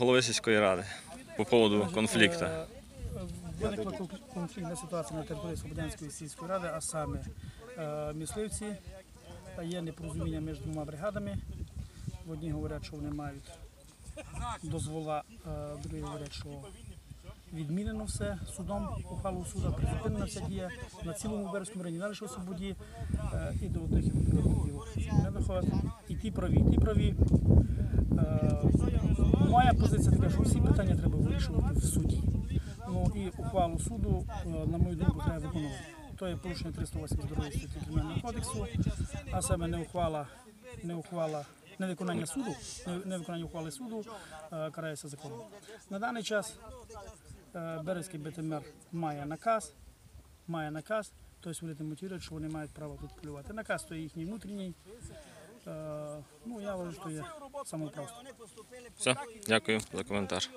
голови сільської ради по поводу конфлікту. Е, Виникла конфліктна ситуація на території Слободянської сільської ради, а саме е, мисливці. Є непорозуміння між двома бригадами. Одні говорять, що вони мають дозвола, е, другі говорять, що відмінено все судом, ухвалу суду, призупинена вся дія на цілому Березькому районі, лише у Свободі е, і до одних і до других. І ті праві, і ті праві. Моя позиція така, що всі питання треба вирішувати в суді. Ну і ухвалу суду, е, на мою думку, треба виконувати. То є порушення 382 статті Кримінального кодексу, а саме не ухвала, не ухвала, не виконання суду, не, виконання ухвали суду е, карається законом. На даний час е, Березький БТМР має наказ, має наказ, тобто вони мотивують, що вони мають право тут полювати. Наказ то є їхній внутрішній. Ну я вважаю, що є самоуправство. Все, дякую за коментар.